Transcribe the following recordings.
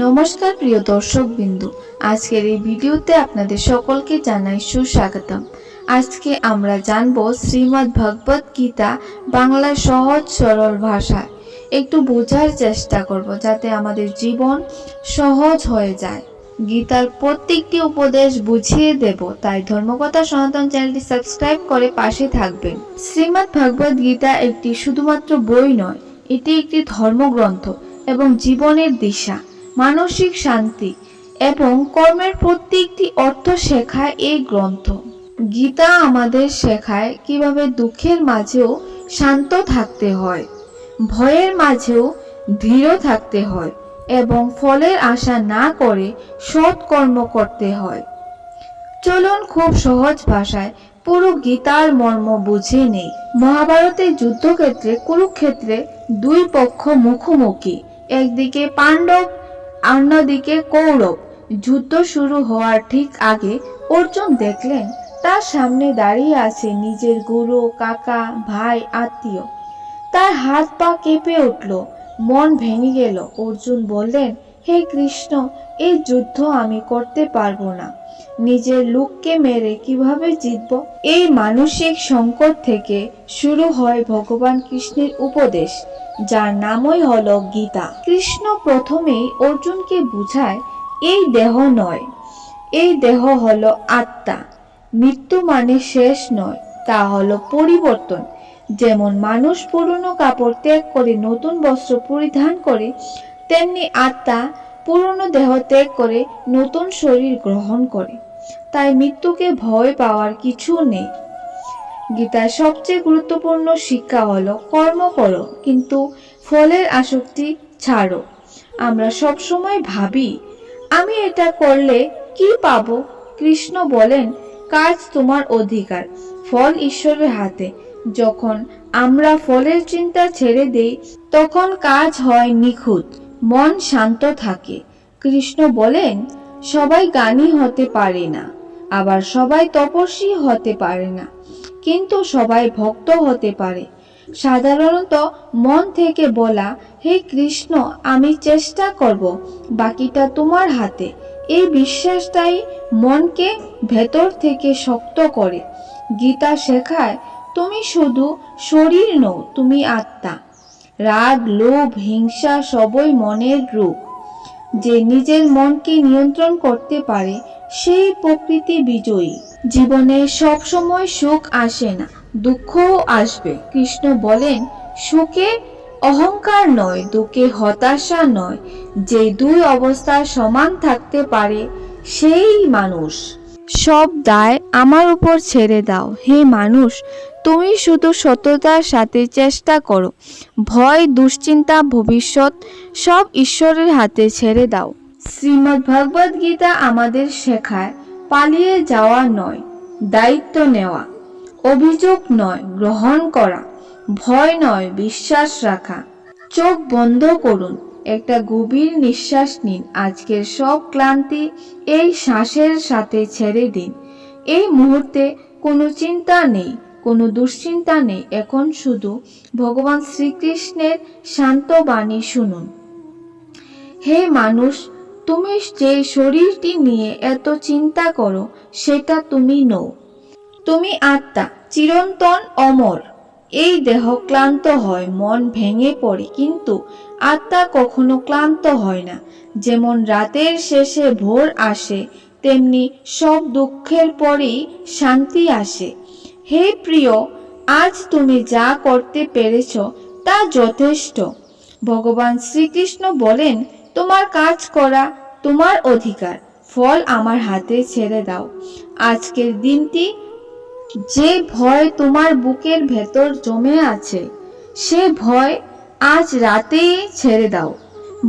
নমস্কার প্রিয় দর্শক বিন্দু আজকের এই ভিডিওতে আপনাদের সকলকে জানাই সুস্বাগতম। আজকে আমরা জানব শ্রীমদ্ ভগবত গীতা বাংলার সহজ সরল ভাষায় একটু বোঝার চেষ্টা করব যাতে আমাদের জীবন সহজ হয়ে যায়। গীতার প্রত্যেকটি উপদেশ বুঝিয়ে দেব, তাই ধর্মকথা সনাতন চ্যানেলটি সাবস্ক্রাইব করে পাশে থাকবেন। শ্রীমদ্ ভগবত গীতা একটি শুধুমাত্র বই নয়, এটি একটি ধর্মগ্রন্থ এবং জীবনের দিশা। মানসিক শান্তি এবং কর্মের প্রত্যেকটি অর্থ শেখায় এই গ্রন্থ। গীতা আমাদের শেখায় কীভাবে দুঃখের মাঝেও শান্ত থাকতে হয়, ভয়ের মাঝেও ধীর থাকতে হয় এবং ফলের আশা না করে সৎ কর্ম করতে হয়। চলুন খুব সহজ ভাষায় পুরো গীতার মর্ম বুঝে নেই। মহাভারতের যুদ্ধক্ষেত্রে, কুরুক্ষেত্রে দুই পক্ষ মুখোমুখি, একদিকে পাণ্ডব অন্যদিকে কৌরব যুদ্ধ শুরু হওয়ার ঠিক আগে অর্জুন দেখলেন, তার সামনে দাঁড়িয়ে আছে নিজের গুরু, কাকা, ভাই, আত্মীয়। তার হাত পা কেঁপে উঠল, মন ভেঙে গেল। অর্জুন বললেন, হে কৃষ্ণ এই যুদ্ধ আমি করতে পারব না। নিজের লোককে মেরে কীভাবে জিতব? এই মানসিক সংকট থেকে শুরু হয় ভগবান কৃষ্ণের উপদেশ। যার নামই হলো গীতা। কৃষ্ণ প্রথমেই অর্জুনকে বুঝায়, এই দেহ নয়, এই দেহ হলো আত্মা। মৃত্যু মানে শেষ নয়, তা হলো পরিবর্তন। যেমন মানুষ পুরনো কাপড় ত্যাগ করে নতুন বস্ত্র পরিধান করে, তেমনি আত্মা পুরনো দেহ ত্যাগ করে নতুন শরীর গ্রহণ করে। তাই মৃত্যুকে ভয় পাওয়ার কিছু নেই। গীতার সবচেয়ে গুরুত্বপূর্ণ শিক্ষা হলো কর্ম করো, কিন্তু ফলের আসক্তি ছাড়ো। আমরা সবসময় ভাবি, আমি এটা করলে কি পাব? কৃষ্ণ বলেন, কাজ তোমার অধিকার, ফল ঈশ্বরের হাতে। যখন আমরা ফলের চিন্তা ছেড়ে দেই, তখন কাজ হয় নিখুঁত, মন শান্ত থাকে। কৃষ্ণ বলেন, সবাই জ্ঞানী হতে পারে না, আবার সবাই তপস্বী হতে পারে না। কিন্তু সবাই ভক্ত হতে পারে। সাধারণত মন থেকে বলা, হে কৃষ্ণ, আমি চেষ্টা করব, বাকিটা তোমার হাতে। এই বিশ্বাসটাই মনকে ভেতর থেকে শক্ত করে। গীতা শেখায়, তুমি শুধু শরীর নও, তুমি আত্মা। রাগ, লোভ, হিংসা সবই মনের রূপ। যে নিজের মনকে নিয়ন্ত্রণ করতে পারে, সেই প্রকৃতি বিজয়ী। জীবনে সব সময় সুখ আসে না, দুঃখও আসবে। কৃষ্ণ বলেন, সুখে অহংকার নয়, দুঃখে হতাশা নয়। যে দুই অবস্থা সমান থাকতে পারে, সেই মানুষ। সব দায় আমার উপর ছেড়ে দাও। হে মানুষ, তুমি শুধু সততার সাথে চেষ্টা করো। ভয়, দুশ্চিন্তা, ভবিষ্যৎ, সব ঈশ্বরের হাতে ছেড়ে দাও। শ্রীমদ্ ভগবদ গীতা আমাদের শেখায় পালিয়ে যাওয়া নয়, দায়িত্ব নেওয়া, অভিযোগ নয়, গ্রহণ করা, ভয় নয়, বিশ্বাস রাখা। চোখ বন্ধ করুন, একটা গভীর নিঃশ্বাস নিন, আজকের সব ক্লান্তি এই শ্বাসের সাথে ছেড়ে দিন। এই মুহূর্তে কোনো চিন্তা নেই, কোনো দুশ্চিন্তা নেই, এখন শুধু ভগবান শ্রীকৃষ্ণের শান্ত বাণী শুনুন। হে মানুষ তুমি যে শরীরটি নিয়ে এত চিন্তা করো, সেটা তুমি নও। তুমি আত্মা, চিরন্তন, অমর। এই দেহ ক্লান্ত হয়, মন ভেঙে পড়ে, কিন্তু আত্মা কখনো ক্লান্ত হয় না। যেমন রাতের শেষে ভোর আসে, তেমনি সব দুঃখের পরেই শান্তি আসে। হে প্রিয়, আজ তুমি যা করতে পেরেছ, তা যথেষ্ট। ভগবান শ্রীকৃষ্ণ বলেন তোমার কাজ করা তোমার অধিকার। ফল আমার হাতে ছেড়ে দাও। আজকের দিনটি যে ভয় তোমার বুকের ভেতর জমে আছে, সে ভয় আজ রাতেই ছেড়ে দাও।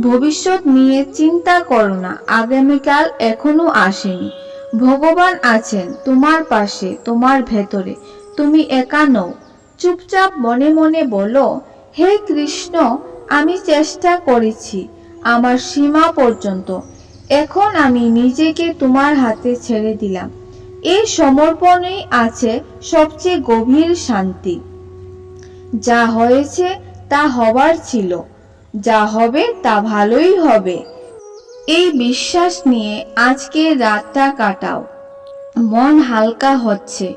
ভবিষ্যৎ নিয়ে চিন্তা করো না, আগামীকাল এখনও আসেনি। ভগবান আছেন তোমার পাশে, তোমার ভেতরে। তুমি একা নও। চুপচাপ মনে মনে বলো, হে কৃষ্ণ, আমি চেষ্টা করেছি। আমার সীমা পর্যন্ত। এখন আমি নিজেকে তোমার হাতে ছেড়ে দিলাম। এই সমর্পণেই আছে সবচেয়ে গভীর শান্তি। যা হয়েছে তা হবার ছিল। যা হবে তা ভালোই হবে। এই বিশ্বাস নিয়ে আজকে রাতটা কাটাও। মন হালকা হচ্ছে,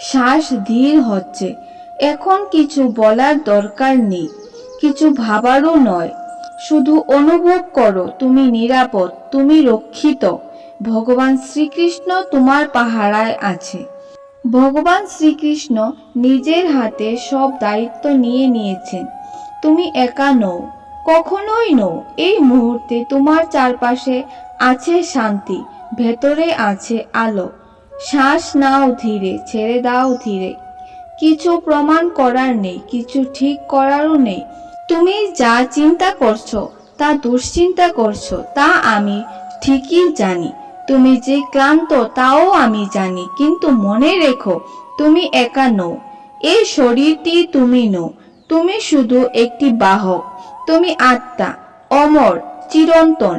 শ্বাস ধীর হচ্ছে। এখন কিছু বলার দরকার নেই, কিছু ভাবারও নয়। শুধু অনুভব করো, তুমি নিরাপদ, তুমি রক্ষিত। ভগবান শ্রীকৃষ্ণ তোমার পাহারায় আছে। ভগবান শ্রীকৃষ্ণ নিজের হাতে সব দায়িত্ব নিয়ে নিয়েছেন। তুমি একা নও, কখনোই নও। এই মুহূর্তে তোমার চারপাশে আছে শান্তি, ভেতরে আছে আলো। শ্বাস নাও ধীরে, ছেড়ে দাও ধীরে। কিছু প্রমাণ করার নেই, কিছু ঠিক করারও নেই। তুমি যা চিন্তা করছ, তা দুশ্চিন্তা করছ, তা আমি ঠিকই জানি। তুমি যে ক্লান্ত, তাও আমি জানি, কিন্তু মনে রেখো, তুমি একা নও। এই শরীরটি তুমি নও, তুমি শুধু একটি বাহক। তুমি আত্মা, অমর, চিরন্তন।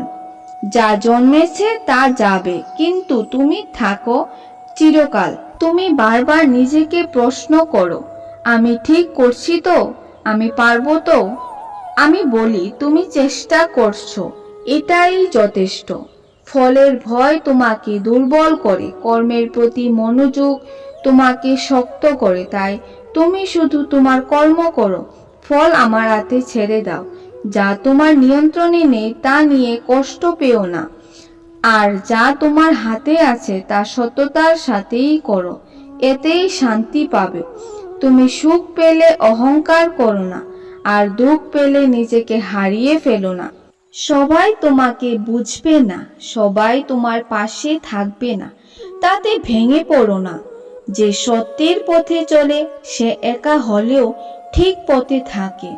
যা জন্মেছে, তা যাবে, কিন্তু তুমি থাকো চিরকাল। তুমি বারবার নিজেকে প্রশ্ন করো, আমি ঠিক করছি তো? আমি পারব তো? আমি বলি, তুমি চেষ্টা করছ, এটাই যথেষ্ট। ফলের ভয় তোমাকে দুর্বল করে, কর্মের প্রতি মনোযোগ তোমাকে শক্ত করে, তাই তুমি শুধু তোমার কর্ম করো, ফল আমার হাতে ছেড়ে দাও, যা তোমার নিয়ন্ত্রণে নেই, তা নিয়ে কষ্ট পেও না। আর যা তোমার হাতে আছে, তা সততার সাথেই করো, এতেই শান্তি পাবে। তুমি সুখ পেলে অহংকার করো না, আর দুঃখ পেলে নিজেকে হারিয়ে ফেলো না। সবাই তোমাকে বুঝবে না, সবাই তোমার পাশে থাকবে না, তাতে ভেঙে পড়ো না। যে সত্যের পথে চলে, সে একা হলেও ঠিক পথে থাকে।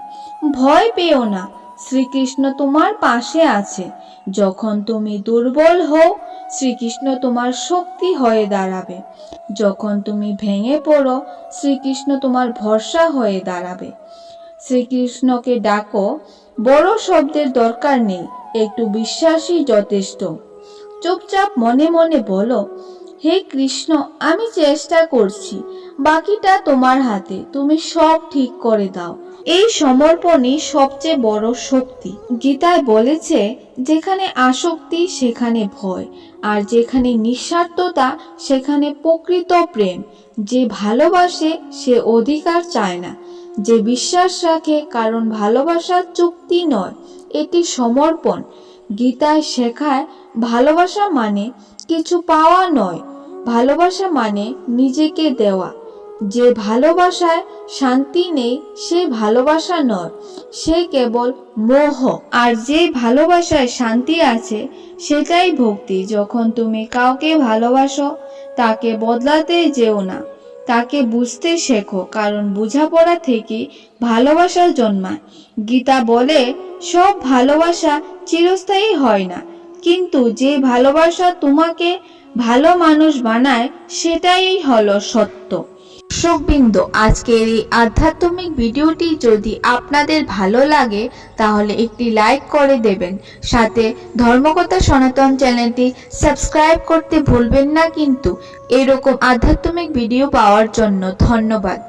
ভয় পেও না শ্রীকৃষ্ণ তোমার পাশে আছে। যখন তুমি দুর্বল হও, শ্রীকৃষ্ণ তোমার শক্তি হয়ে দাঁড়াবে। যখন তুমি ভেঙে পড়ো, শ্রীকৃষ্ণ তোমার ভরসা হয়ে দাঁড়াবে। শ্রীকৃষ্ণকে ডাকো, বড় শব্দের দরকার নেই, একটু বিশ্বাসই যথেষ্ট। চুপচাপ মনে মনে বলো হে কৃষ্ণ, আমি চেষ্টা করছি। বাকিটা তোমার হাতে, তুমি সব ঠিক করে দাও। এই সমর্পণই সবচেয়ে বড় শক্তি। গীতায় বলেছে, যেখানে আসক্তি, সেখানে ভয়, আর যেখানে নিঃস্বার্থতা, সেখানে প্রকৃত প্রেম। যে ভালোবাসে, সে অধিকার চায় না। যে বিশ্বাস রাখে, কারণ ভালোবাসার চুক্তি নয়, এটি সমর্পণ। গীতায় শেখায়, ভালোবাসা মানে কিছু পাওয়া নয় ভালোবাসা মানে নিজেকে দেওয়া। যে ভালোবাসায় শান্তি নেই, সে ভালোবাসা নয়, সে কেবল মোহ। আর যে ভালোবাসায় শান্তি আছে, সেটাই ভক্তি। যখন তুমি কাউকে ভালোবাসো, তাকে বদলাতে যেও না। তাকে বুঝতে শেখো, কারণ বোঝাপড়া থেকে ভালোবাসা জন্মায়। গীতা বলে, সব ভালোবাসা চিরস্থায়ী হয় না। কিন্তু যে ভালোবাসা তোমাকে ভালো মানুষ বানায়, সেটাই হলো সত্য। দর্শকবৃন্দ, আজকের এই আধ্যাত্মিক ভিডিওটি যদি আপনাদের ভালো লাগে, তাহলে একটি লাইক করে দেবেন। সাথে ধর্মকথা সনাতন চ্যানেলটি সাবস্ক্রাইব করতে ভুলবেন না কিন্তু। এরকম আধ্যাত্মিক ভিডিও পাওয়ার জন্য ধন্যবাদ।